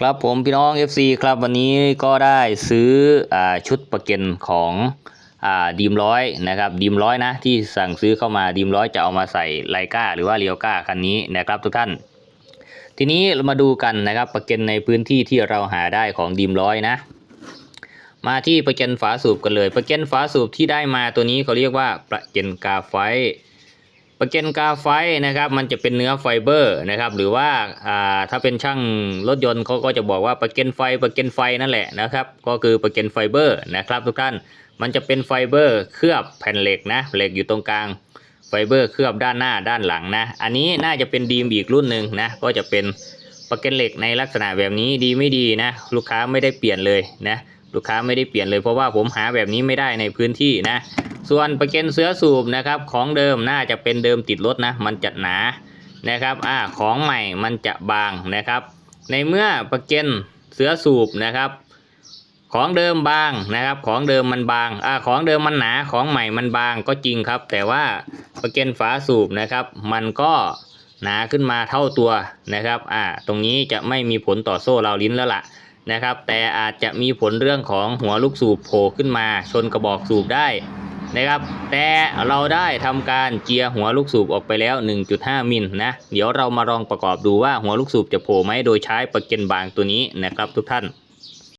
ครับผมพี่น้อง FC ครับวันนี้ก็ได้ซื้ออชุดประเก็นของอดีมร้อยนะครับดีมร้อยนะที่สั่งซื้อเข้ามาดีมร้อยจะเอามาใส่ไลกาหรือว่าเรียวกาคันนี้นะครับทุกท่าน ทีนี้เรามาดูกันนะครับประเก็นในพื้นที่ที่เราหาได้ของดีมร้อยนะ มาที่ประเก็นฝาสูบกันเลย ประเก็นฝาสูบที่ได้มาตัวนี้เขาเรียกว่าประเก็นกาไฟ ประเก็นกาไฟนะครับมันจะเป็นเนื้อไฟเบอร์นะครับหรือว่าอ่าถ้าเป็นช่างรถยนต์เขาก็จะบอกว่าประเก็นไฟประเก็นไฟนั่นแหละนะครับก็คือประเก็นไฟเบอร์นะครับทุกท่านมันจะเป็นไฟเบอร์เคลือบแผ่นเหล็กนะเหล็กอยู่ตรงกลางไฟเบอร์เคลือบด้านหน้าด้านหลังนะอันนี้น่าจะเป็นดีมอีกรุ่นหนึ่งนะก็จะเป็นประเก็นเหล็กในลักษณะแบบนี้ดีไม่ดีนะลูกค้าไม่ได้เปลี่ยนเลยนะลูกค้าไม่ได้เปลี่ยนเลยเพราะว่าผมหาแบบนี้ไม่ได้ในพื้นที่นะ ส่วนประเก็นเสื้อสูบนะครับของเดิมน่าจะเป็นเดิมติดรถนะมันจะหนานะครับอ่าของใหม่มันจะบางนะครับ ในเมื่อประเก็นเสื้อสูบนะครับ ของเดิมบางนะครับ ของเดิมมันบางอ่าของเดิมมันหนาของใหม่มันบางก็จริงครับ แต่ว่าประเก็นฝาสูบนะครับ มันก็หนาขึ้นมาเท่าตัวนะครับอ่าตรงนี้จะไม่มีผลต่อโซ่ราวลิ้นแล้วล่ะนะครับ แต่อาจจะมีผลเรื่องของหัวลูกสูบโผล่ขึ้นมาชนกระบอกสูบได้ นะครับ แต่เราได้ทำการเจียหัวลูกสูบออกไปแล้ว 1.5 มิลนะ เดี๋ยวเรามาลองประกอบดูว่าหัวลูกสูบจะโผล่ไหมโดยใช้ประเก็นบางตัวนี้นะครับทุกท่าน